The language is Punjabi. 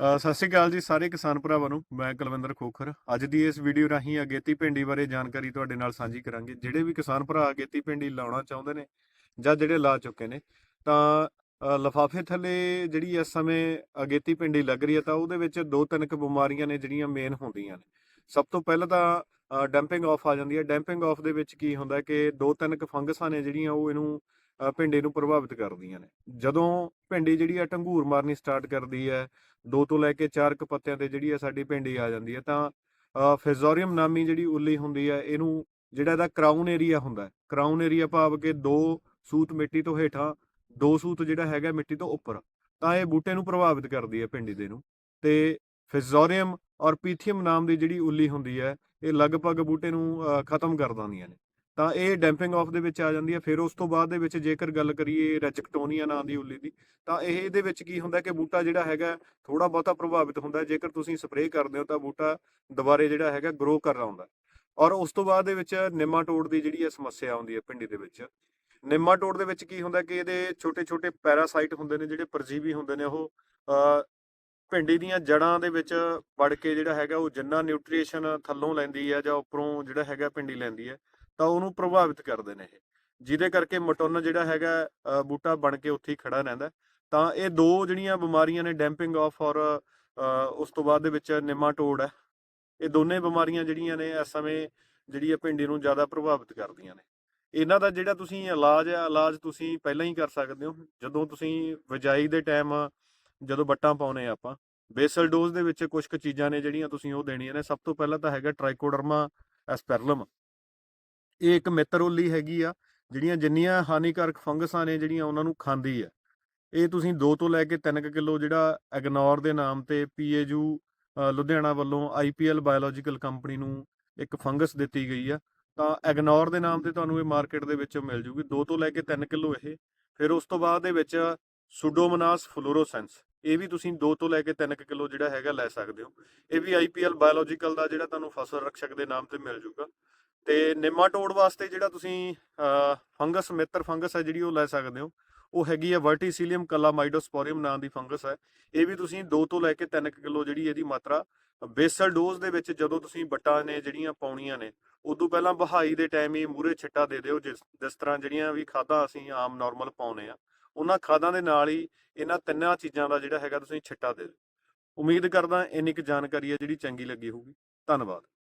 ਸਤਿ ਸ਼੍ਰੀ ਅਕਾਲ ਜੀ ਸਾਰੇ ਕਿਸਾਨ ਭਰਾਵਾਂ ਨੂੰ ਮੈਂ ਕੁਲਵਿੰਦਰ ਖੋਖਰ। ਅੱਜ ਦੀ ਇਸ ਵੀਡੀਓ ਰਾਹੀਂ ਅਗੇਤੀ ਭਿੰਡੀ ਬਾਰੇ ਜਾਣਕਾਰੀ ਤੁਹਾਡੇ ਨਾਲ ਸਾਂਝੀ ਕਰਾਂਗੇ। ਜਿਹੜੇ ਵੀ ਕਿਸਾਨ ਭਰਾ ਅਗੇਤੀ ਭਿੰਡੀ ਲਾਉਣਾ ਚਾਹੁੰਦੇ ਨੇ ਜਾਂ ਜਿਹੜੇ ਲਾ ਚੁੱਕੇ ਨੇ ਤਾਂ ਅ, ਲਿਫਾਫੇ ਥੱਲੇ ਜਿਹੜੀ ਇਸ ਸਮੇਂ ਅਗੇਤੀ ਭਿੰਡੀ ਲੱਗ ਰਹੀ ਹੈ ਤਾਂ ਉਹਦੇ ਵਿੱਚ ਦੋ ਤਿੰਨ ਕੁ ਬਿਮਾਰੀਆਂ ਨੇ ਜਿਹੜੀਆਂ ਮੇਨ ਹੁੰਦੀਆਂ ਨੇ। ਸਭ ਤੋਂ ਪਹਿਲਾਂ ਤਾਂ ਡੈਂਪਿੰਗ ਆਫ ਆ ਜਾਂਦੀ ਹੈ। ਡੈਂਪਿੰਗ ਆਫ ਦੇ ਵਿੱਚ ਕੀ ਹੁੰਦਾ ਕਿ ਦੋ ਤਿੰਨ ਕੁ ਫੰਗਸਾਂ ਨੇ ਜਿਹੜੀਆਂ ਉਹ ਇਹਨੂੰ ਭਿੰਡੀ ਨੂੰ ਪ੍ਰਭਾਵਿਤ ਕਰਦੀਆਂ ਨੇ। ਜਦੋਂ ਭਿੰਡੀ ਜਿਹੜੀ ਆ ਢੰਗੂਰ ਮਾਰਨੀ ਸਟਾਰਟ ਕਰਦੀ ਹੈ, ਦੋ ਤੋਂ ਲੈ ਕੇ ਚਾਰ ਕੁ ਪੱਤਿਆਂ ਤੇ ਜਿਹੜੀ ਆ ਸਾਡੀ ਭਿੰਡੀ ਆ ਜਾਂਦੀ ਹੈ, ਤਾਂ ਫਿਜ਼ੋਰੀਅਮ ਨਾਮੀ ਜਿਹੜੀ ਉੱਲੀ ਹੁੰਦੀ ਹੈ, ਇਹਨੂੰ ਜਿਹੜਾ ਇਹਦਾ ਕਰਾਊਨ ਏਰੀਆ ਹੁੰਦਾ ਕਰਾਊਨ ਏਰੀਆ ਭਾਵ ਕਿ ਦੋ ਸੂਤ ਮਿੱਟੀ ਤੋਂ ਹੇਠਾਂ, ਦੋ ਸੂਤ ਜਿਹੜਾ ਹੈਗਾ ਮਿੱਟੀ ਤੋਂ ਉੱਪਰ, ਤਾਂ ਇਹ ਬੂਟੇ ਨੂੰ ਪ੍ਰਭਾਵਿਤ ਕਰਦੀ ਹੈ ਭਿੰਡੀ ਦੇ ਨੂੰ। ਤੇ ਫਿਜ਼ੋਰੀਅਮ ਔਰ ਪੀਥੀਅਮ ਨਾਮ ਦੀ ਜਿਹੜੀ ਉੱਲੀ ਹੁੰਦੀ ਹੈ, ਇਹ ਲਗਭਗ ਬੂਟੇ ਨੂੰ ਖਤਮ ਕਰ ਦਿੰਦੀਆਂ ਨੇ। ਤਾਂ ਇਹ ਡੈਂਪਿੰਗ ਆਫ ਦੇ ਵਿੱਚ ਆ ਜਾਂਦੀ ਹੈ, ਫਿਰ ਉਸ ਤੋਂ ਬਾਅਦ ਦੇ ਵਿੱਚ ਜੇਕਰ ਗੱਲ ਕਰੀਏ ਰੈਚਕਟੋਨੀਆ ਨਾਂ ਦੀ ਉੱਲੀ ਦੀ, ਤਾਂ ਇਹ ਇਹਦੇ ਵਿੱਚ ਕੀ ਹੁੰਦਾ ਕਿ ਬੂਟਾ ਜਿਹੜਾ ਹੈਗਾ ਥੋੜਾ ਬਹੁਤਾ ਪ੍ਰਭਾਵਿਤ ਹੁੰਦਾ ਜੇਕਰ ਤੁਸੀਂ ਸਪਰੇਅ ਕਰਦੇ ਹੋ ਤਾਂ ਬੂਟਾ ਦੁਬਾਰੇ ਜਿਹੜਾ ਹੈਗਾ ਗਰੋ ਕਰ ਆਉਂਦਾ ਹੈ। ਔਰ ਉਸ ਤੋਂ ਬਾਅਦ ਦੇ ਵਿੱਚ ਨਿਮਾਟੋਡ ਦੀ ਜਿਹੜੀ ਹੈ ਸਮੱਸਿਆ ਆਉਂਦੀ ਹੈ ਭਿੰਡੀ ਦੇ ਵਿੱਚ ਨਿਮਾਟੋਡ ਦੇ ਵਿੱਚ ਕੀ ਹੁੰਦਾ ਕਿ ਇਹਦੇ ਛੋਟੇ ਛੋਟੇ ਪੈਰਾਸਾਈਟ ਹੁੰਦੇ ਨੇ, ਜਿਹੜੇ ਪਰਜੀਵੀ ਹੁੰਦੇ ਨੇ, ਉਹ ਭਿੰਡੀ ਦੀਆਂ ਜੜਾਂ ਦੇ ਵਿੱਚ ਵੜ ਕੇ ਜਿਹੜਾ ਹੈਗਾ ਉਹ ਜਿੰਨਾ ਨਿਊਟ੍ਰੀਸ਼ਨ ਥੱਲੋਂ ਲੈਂਦੀ ਹੈ ਜਾਂ ਉੱਪਰੋਂ ਜਿਹੜਾ ਹੈਗਾ ਭਿੰਡੀ ਲੈਂਦੀ ਹੈ ਤਾਂ ਉਹਨੂੰ ਪ੍ਰਭਾਵਿਤ ਕਰਦੇ ਨੇ ਇਹ। ਜਿਹਦੇ ਕਰਕੇ ਮਟੁੰਨ ਜਿਹੜਾ ਹੈਗਾ ਬੂਟਾ ਬਣ ਕੇ ਉੱਥੇ ਹੀ ਖੜਾ ਰਹਿੰਦਾ ਤਾਂ ਇਹ ਦੋ ਜਿਹੜੀਆਂ ਬਿਮਾਰੀਆਂ ਨੇ, ਡੈਂਪਿੰਗ ਆਫ ਔਰ ਉਸ ਤੋਂ ਬਾਅਦ ਦੇ ਵਿੱਚ ਨਿਮਾਟੋਡ ਹੈ। ਇਹ ਦੋਨੇ ਬਿਮਾਰੀਆਂ ਜਿਹੜੀਆਂ ਨੇ, ਇਸ ਸਮੇਂ ਜਿਹੜੀ ਹੈ ਭਿੰਡੀ ਨੂੰ ਜ਼ਿਆਦਾ ਪ੍ਰਭਾਵਿਤ ਕਰਦੀਆਂ ਨੇ। ਇਹਨਾਂ ਦਾ ਜਿਹੜਾ ਤੁਸੀਂ ਇਲਾਜ ਹੈ ਇਲਾਜ ਤੁਸੀਂ ਪਹਿਲਾਂ ਹੀ ਕਰ ਸਕਦੇ ਹੋ। ਜਦੋਂ ਤੁਸੀਂ ਬਿਜਾਈ ਦੇ ਟਾਈਮ ਜਦੋਂ ਬੱਟਾਂ ਪਾਉਨੇ ਆ ਆਪਾਂ, ਬੇਸਲ ਡੋਜ਼ ਦੇ ਵਿੱਚ ਕੁਝ ਕੁ ਚੀਜ਼ਾਂ ਨੇ ਜਿਹੜੀਆਂ ਤੁਸੀਂ ਉਹ ਦੇਣੀਆਂ ਨੇ। ਸਭ ਤੋਂ ਪਹਿਲਾਂ ਤਾਂ ਹੈਗਾ ਟ੍ਰਾਈਕੋਡਰਮਾ ਐਸਪੈਰਲਮ। ਇਹ ਇੱਕ ਮਿੱਤਰ ਉੱਲੀ ਹੈਗੀ ਆ, ਜਿਹੜੀਆਂ ਜਿੰਨੀਆਂ ਹਾਨੀਕਾਰਕ ਫੰਗਸਾਂ ਨੇ ਜਿਹੜੀਆਂ ਉਹਨਾਂ ਨੂੰ ਖਾਂਦੀ ਹੈ ਇਹ ਤੁਸੀਂ 2 ਤੋਂ ਲੈ ਕੇ 3 ਕਿਲੋ ਜਿਹੜਾ ਇਗਨੋਰ ਦੇ ਨਾਮ ਤੇ ਪੀਏਯੂ ਲੁਧਿਆਣਾ ਵੱਲੋਂ ਆਈਪੀਐਲ ਬਾਇਓਲੋਜੀਕਲ ਕੰਪਨੀ ਨੂੰ ਇੱਕ ਫੰਗਸ ਦਿੱਤੀ ਗਈ ਆ। ਤਾਂ ਇਗਨੋਰ ਦੇ ਨਾਮ ਤੇ ਤੁਹਾਨੂੰ ਇਹ ਮਾਰਕੀਟ ਦੇ ਵਿੱਚ ਮਿਲ ਜੂਗੀ। 2 ਤੋਂ ਲੈ ਕੇ 3 ਕਿਲੋ ਇਹ। ਫਿਰ ਉਸ ਤੋਂ ਬਾਅਦ ਦੇ ਵਿੱਚ ਸੁਡੋਮਨਾਸ ਫਲੋਰੋਸੈਂਸ ਇਹ ਵੀ ਤੁਸੀਂ 2 ਤੋਂ ਲੈ ਕੇ 3 ਕਿਲੋ ਜਿਹੜਾ ਹੈਗਾ ਲੈ ਸਕਦੇ ਹੋ। ਇਹ ਵੀ ਆਈਪੀਐਲ ਬਾਇਓਲੋਜੀਕਲ ਦਾ ਜਿਹੜਾ ਤੁਹਾਨੂੰ ਫਸਲ ਰਕਸ਼ਕ ਦੇ ਨਾਮ ਤੇ ਮਿਲ ਜੂਗਾ। ਤੇ ਨਿਮਾਟੋਡ ਵਾਸਤੇ ਜਿਹੜਾ ਤੁਸੀਂ ਫੰਗਸ, ਮਿੱਤਰ ਫੰਗਸ ਹੈ ਜਿਹੜੀ ਉਹ ਲੈ ਸਕਦੇ ਹੋ। ਉਹ ਹੈਗੀ ਹੈ ਵਰਟੀਸੀਲੀਅਮ ਕਲਾਮਾਈਡੋਸਪੋਰੀਅਮ ਨਾਂ ਦੀ ਫੰਗਸ ਹੈ। ਇਹ ਵੀ ਤੁਸੀਂ 2 ਤੋਂ ਲੈ ਕੇ 3 ਕਿਲੋ ਜਿਹੜੀ ਇਹਦੀ ਮਾਤਰਾ, ਬੇਸਲ ਡੋਜ਼ ਦੇ ਵਿੱਚ ਜਦੋਂ ਤੁਸੀਂ ਬੱਟਾਂ ਨੇ ਜਿਹੜੀਆਂ ਪਾਉਣੀਆਂ ਨੇ, ਉਦੋਂ ਪਹਿਲਾਂ ਬਹਾਈ ਦੇ ਟਾਈਮ ਹੀ ਮੂਰੇ ਛਿੱਟਾ ਦੇ ਦਿਓ, ਜਿਸ ਜਿਸ ਤਰ੍ਹਾਂ ਜਿਹੜੀਆਂ ਵੀ ਖਾਦਾਂ ਅਸੀਂ ਆਮ ਨਾਰਮਲ ਪਾਉਨੇ ਆ ਉਹਨਾਂ ਖਾਦਾਂ ਦੇ ਨਾਲ ਹੀ ਇਹਨਾਂ ਤਿੰਨਾਂ ਚੀਜ਼ਾਂ ਦਾ ਜਿਹੜਾ ਹੈਗਾ ਤੁਸੀਂ ਛਿੱਟਾ ਦੇ ਦਿਓ। ਉਮੀਦ ਕਰਦਾ ਇੰਨੀ ਕੁ ਜਾਣਕਾਰੀ ਹੈ ਜਿਹੜੀ ਚੰਗੀ ਲੱਗੀ ਹੋਊਗੀ। ਧੰਨਵਾਦ।